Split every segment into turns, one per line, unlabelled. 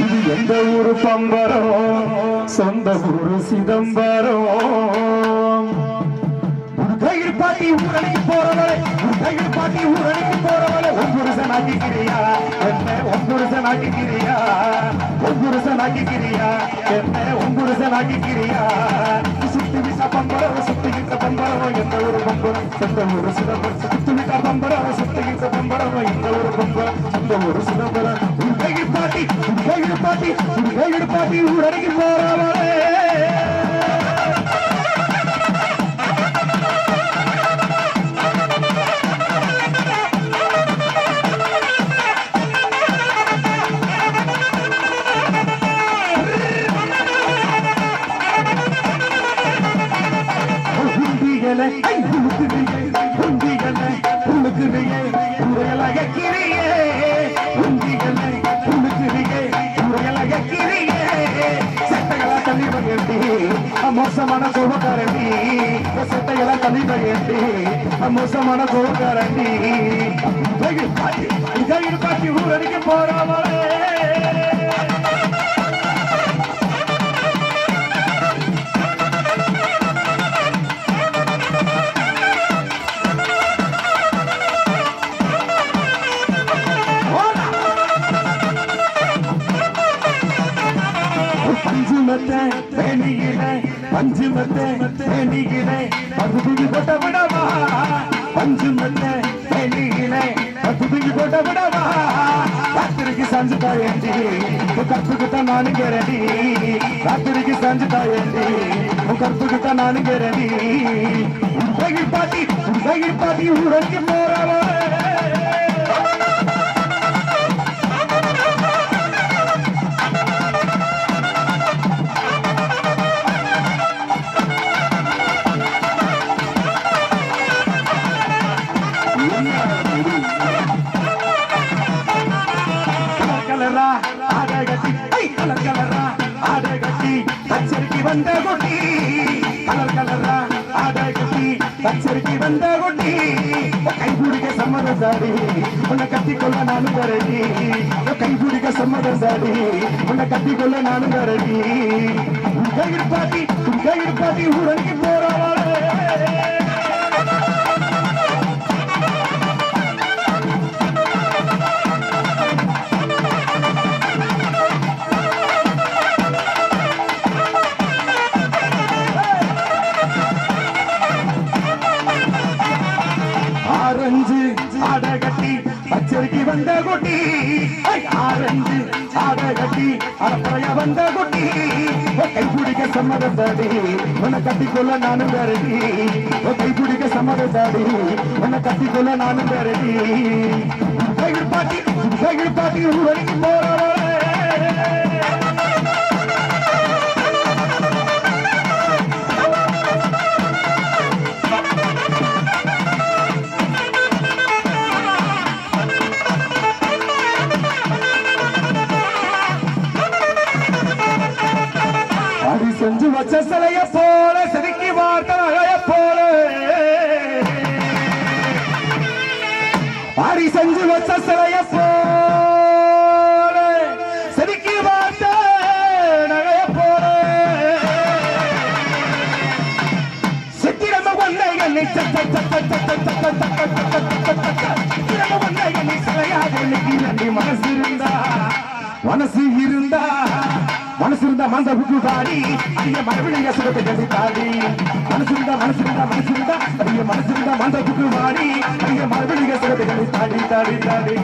இது எந்த ஊரு பம்பரம்? சொந்த ஊரு சிதம்பரம். கையில் பாட்டி ஊரணிக்கு போறவளே கையில் பாட்டி ஊரணிக்கு போறவளே. ஒன்புருஷன் ஆக்கிக்கிறியா என்ன ஒன்புருஷன் ஆக்கிக்கிறியா ஒன்புருஷன் ஆக்கிக்கிறியா என்ன ஒன்புருஷன் ஆக்கிக்கிறியா சுத்தி விட்ட பம்பரம் சுத்தி விட்ட பம்பரம். எந்த ஊரு பம்பரம்? சொந்த ஊரு சிதம்பரம். சுத்தி விட்ட பம்பரம் சுத்தி உடைக்கு போறாம தலைவன் ஏண்டி மோசமான கோபக்காரண்டி சட்டையெல்லாம் தலைவன் ஏண்டி மோசமான கோபக்காரண்டி இதை பாட்டி ஊரடிக்க போறாமல் பஞ்சுமத்தை வேணியிலே பகுதி கொட்ட விடவா. பஞ்சுமத்தை வேணியிலே பகுதி கொட்ட விடவா. ராத்திரிக்கு சஞ்சு தாயண்டி கற்புக்கு தான் நானு கேரடி ராத்திரிக்கு சஞ்சு தாயண்டி கற்புக்கு தான் நானு கேரடி உலகில் பாட்டி உலகில் பாட்டி உலகி போறவா. சம்மதசாரி உன்னை கத்திக்கொள்ள நானும் வரடி. கைகுடிக்க சம்மதசாரி உன்னை கத்திக்கொள்ள நானும் வரடி. உன் கயிறு பாட்டி உன் கயிறு பாட்டி உடனே போ. அறமுறையா வந்த குட்டி கை பிடிக்க சம்மதத்தாடி உன்னை கட்டிக்கொள்ள நானும் வேறடி. கை பிடிக்க சம்மதத்தாடி உன்னை கட்டிக்கொள்ள நானும் வேறடி. சைக்கிள் பாட்டி சைக்கிள் பாட்டி போறவரே. செசலைய போல செதுக்கி வார்த்த அழைய போல பாடி செஞ்சு வச்ச போல செதுக்கி வார்த்த நகைய போல சித்திரம ஒன்றைகள் சத்த சத்த சத்த மனசு இருந்தா மனசு இருந்தா மனசுந்த மந்த புதுதாடி அரிய மரபிழைய சுகத்தை கசித்தாடி மனசுந்த மனசுந்த மனசுந்த அரிய மனசுந்த மந்த புதுவாடி அரிய மரபிழைய சுகத்தை கசித்தாடி தாடி தாடி.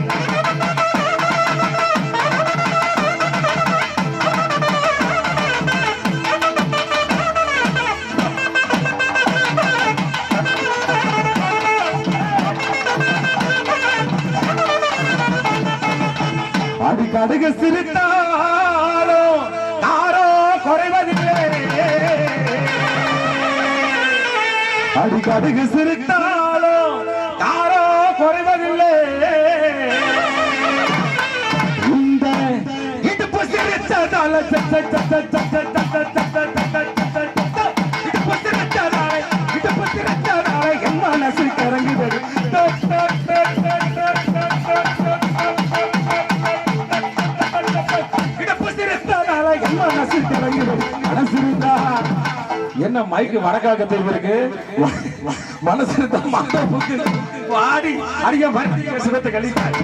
அடிக்கடுகு சிரித்தாலும் யாரோ குறைவதில்லை இந்த இடுப்பு சிரித்ததால மைக்கு வடக்காக தெரிவிருக்கு மனசுல மனசு மாந்தப்புக்கு வாடி அடிய மரத்திக சிரத்தை தான்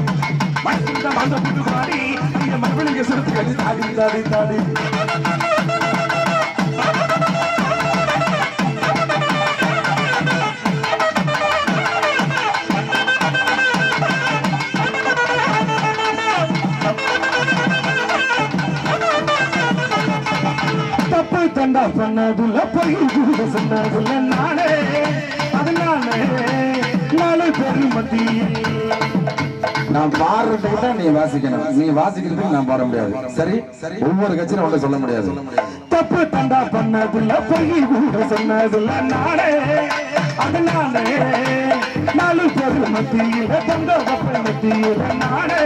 மனசு மாந்தப்புக்கு வாடி அடிய மரபிளிக சிரத்தை கழித்தாடி தாடி தாடி தண்டா பண்ணதுல போய் சொன்னதுல நானே அதனாலே நாலு பேர் மத்தியில்
நான் பாடுறதை விட நீ வாசிக்கணும். நீ வாசிக்கிறதுக்கு நான் பாட முடியாது. சரி? ஒவ்வொரு கட்சியும் ஒன்றை சொல்ல முடியாது.
தப்பு தண்டா பண்ணதுல போய் கூட சொன்னதுல நானே அதனாலே நாலு பேர் மத்தியில் தந்த மத்தியில் நானே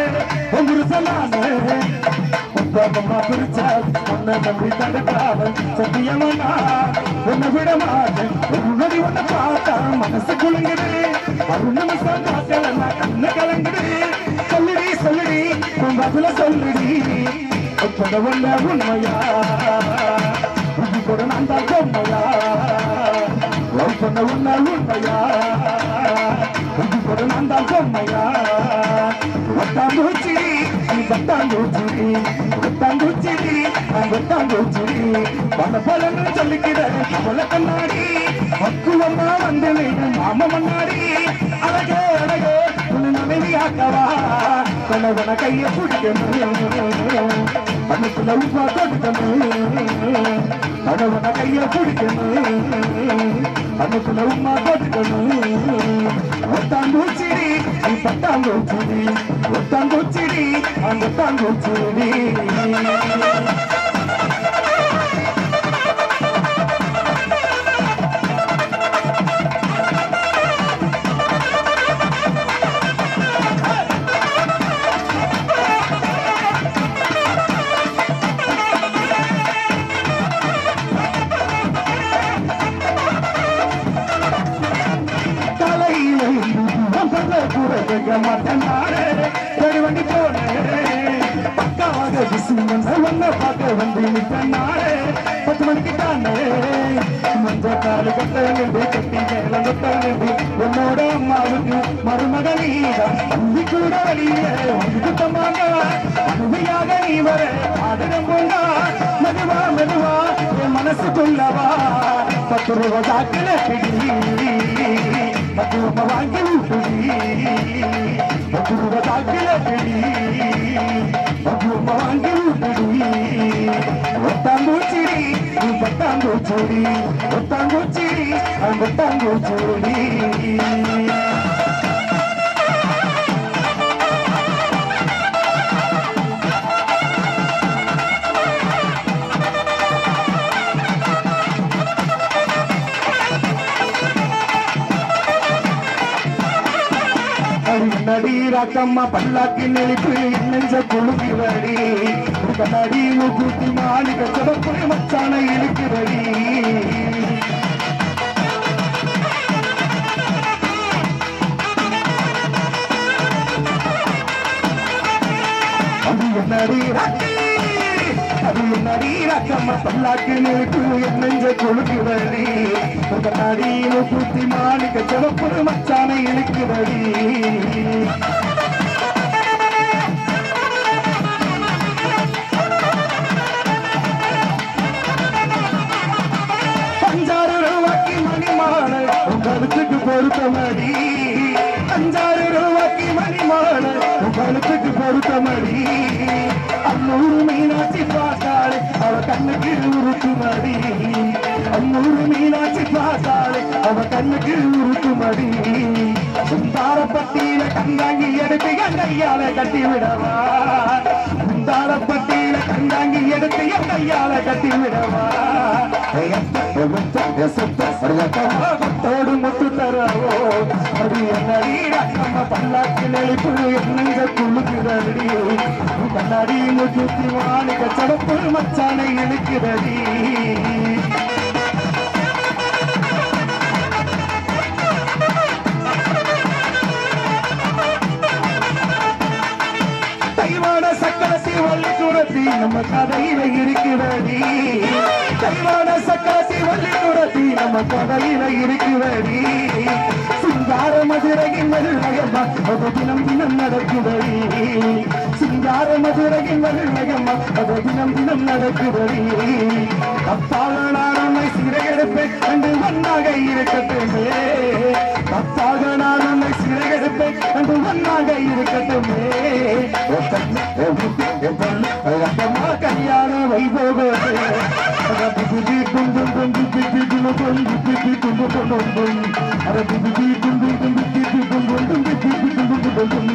சொல்லானே கோபமா பிரிச்சா உன்னை நம்பி தடுக்காவன் சத்தியமா உன்னை விட மாட்டேன் உன்னடி உன்னை பார்த்தா மனசு குழுங்குது ஒரு நிமிஷம் கண்ணு கலங்குது சொல்லுடி சொல்லுடி உன் பதில சொல்லுடி உப்பட உன்ன உண்மையா இது கூட நான் தான் பொம்மையா லவ் பண்ண உன்ன உண்மையா இது கூட நான் தான் பொம்மையா ஒட்டாம்பூச்சி நீ பட்டாம்பூச்சி ஒட்டாம்பூச்சி நான் பல பலன்னு சொல்லிக்கிறேன் அவளை கண்ணாடி. பக்குவமா வந்து மாம மண்ணாடி. அழகே அழகே உன்னை மனைவியாக்கவா? கணவன கையை பிடிக்கணும். மனசுல உப்பா கொடுக்கணும் கணவன பிடிக்கணும். மனசுல உமா கொடுக்கணும் நீ பட்டாம்பூச்சிடி ஒட்டாம்பூச்சிடி அந்த ஒட்டாம்பூச்சிடி கூறக்க மாட்டேன் நானே தேடி பக்காவாக விசுமன் ஒன்ன பார்க்க வந்து நிற்பேன் பத்து மணிக்கு தானே மஞ்ச காலு கட்ட கட்டி மேல கட்ட உன்னோட அம்மாவுக்கு கூட வழியே சுத்தமாக நீ வர மெதுவா மெதுவா என் மனசுக்குள்ளவா. பத்து ரூபா பிடி. பத்து ரூபா வாங்கி விட்டுடி பத்து பிடி பத்து ரூபா வாங்கி விட்டுடி ஒட்டாம்பூச்சிடி நீ பட்டாம்பூச்சிடி கண்ணடி ராக்கம்மா பல்லாக்கி நெளிப்பு நெஞ்ச குழுக்கிறடி கண்ணடி மூக்குத்தி மாளிக சிறப்பு மச்சான இழுக்கிறடி அது என்னடி? ராக்கி அது என்னடி ராக்கம்மா பல்லாக்கி நெளிப்பு நெஞ்ச குழுக்கிறடி கண்ணாடி மூக்குத்தி மாளிக சிறப்பு மச்சான இழுக்கிறடி அஞ்சாறு பொருத்தமடி அன்னூறு மீனாட்சி பார்த்தாலே அவ கண்ணுக்கு உருக்குமடி அன்னூறு மீனாட்சி பார்த்தாலே அவ கண்ணுக்கு உருட்டுமடி. சுந்தாரப்பட்டியில கண்டாங்கி எடுத்து என் கையால கட்டி விடவா. சுந்தாரப்பட்டியில தாங்கி எடுத்து என் கையால கட்டி விடவா முத்தோடு முத்து தரவோ? அது என்னடி நம்ம பல்லாக்கு நெளிப்பு என்னங்க குழுக்கிறடி கண்ணாடி முத்தி மாணிக்க சடப்பு மச்சானை இழுக்குதடி தைவான நம்ம கதையில இருக்கிறடி கைவான சக்கரத்தி வள்ளி குரத்தி நம்ம கதையில இருக்கிறடி சிங்கார மதுரையின் மதுரையம்மா அது தினம் தினம் நடக்குதடி சிங்கார மதுரையின் மதுரையம்மா அது தினம் தினம் நடக்குதடி தப்பாக நான் உன்னை கண்டு ஒன்றாக இருக்கட்டுமே. தப்பாக நான் உன்னை கண்டு ஒன்றாக இருக்கட்டுமே. அரபி குண்டு குண்டு பிபி குண்டு குண்டு பிபி குண்டு குண்டு